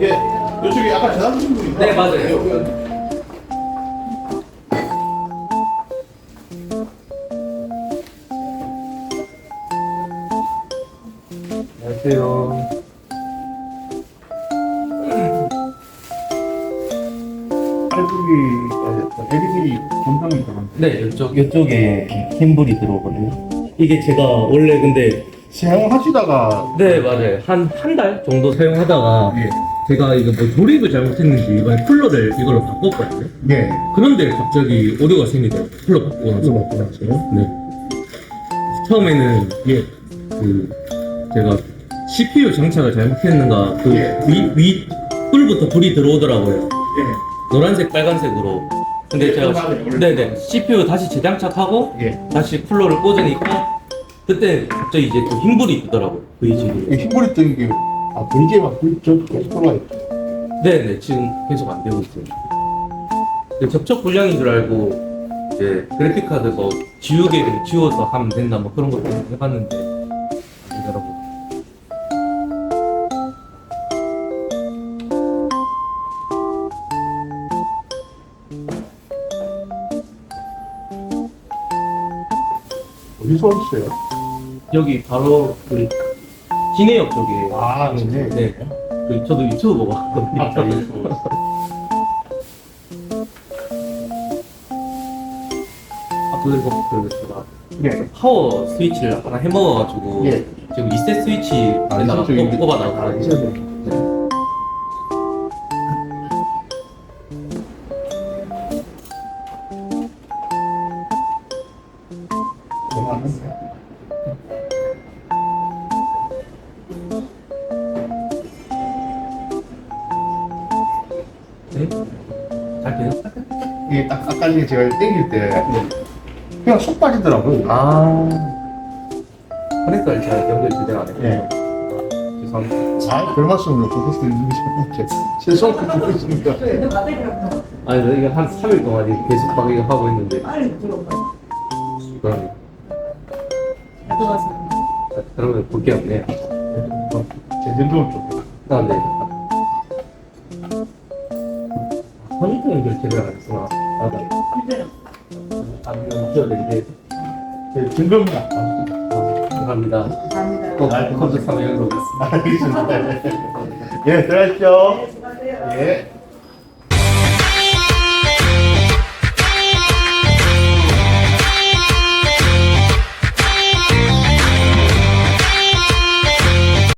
예, 이쪽이 아까 전화 주신 분인가? 네, 맞아요. 안녕하세요. 아래쪽이 LED 전등이 있다던데. 네, 이쪽 이쪽에 흰불이 들어오거든요. 이게 제가 원래 근데 사용하시다가 네 맞아요 한 한 달 정도 사용하다가 예, 제가 이거 뭐 조립을 잘못했는지 이번에 쿨러를 이걸로 바꿨거든요. 예, 그런데 갑자기 오류가 생기더라고요. 쿨러 바꾸고 나서. 이거 맞고 났어요. 네. 처음에는 예, 그 제가 CPU 장착을 잘못했는가 그 예. 위, 위 뿔부터 불이 들어오더라고요. 예, 노란색, 빨간색으로. 근데 제가 맞아요. 원래 네네 CPU 다시 재장착하고 예. 다시 쿨러를 꽂으니까 그때 갑자기 이제 또 흰불이 뜨더라고요. VG로. 이 흰불이 뜨는 게, 아, VG만 불, 저 계속 들어와요. 네네 지금 계속 안 되고 있어요. 근데 접촉 불량인 줄 알고 이제 그래픽 카드 뭐 지우개 를 지워서 하면 된다 뭐 그런 것도 해봤는데 안 되더라고. 어디서 오셨어요? 여기 바로 우리 진해역 쪽에. 아, 네. 네. 그 저도 유튜브 보고 왔거든요. 아, 알겠습니다. 아 그리고 그 제가 예, 파워 스위치를 하나 해먹어가지고 예. 지금 리셋 스위치 안에다가 꼽- 꼽아놨거든요. 네. 전화하는데. 네? 잘 돼요? 이게 딱 아까 전에 제가 땡길 때 그냥 쏙 빠지더라고요. 아 커넥터를 잘 연결 제대로 안 예. 죄송합니다 아, 별 말씀을 그것도 있는 게 죄송 듣고 있습니다. 아니 저 이게 한 3일 동안 이렇게 계속 막 이거 하고 있는데 빨리 들어봐. 그럼 들어가서. 그러면 볼게 없네요 제전동 쪽에. 아 네. 연결 제대로 안 했구나 맞아 그대로. 안 지워드리게 제 증거입니다. 감사합니다 감사합니다. 꼭 컴퓨터 사면 연락 오겠습니다 알겠습니다. 예, 들어가십시오. 네, 수고하세요. 예.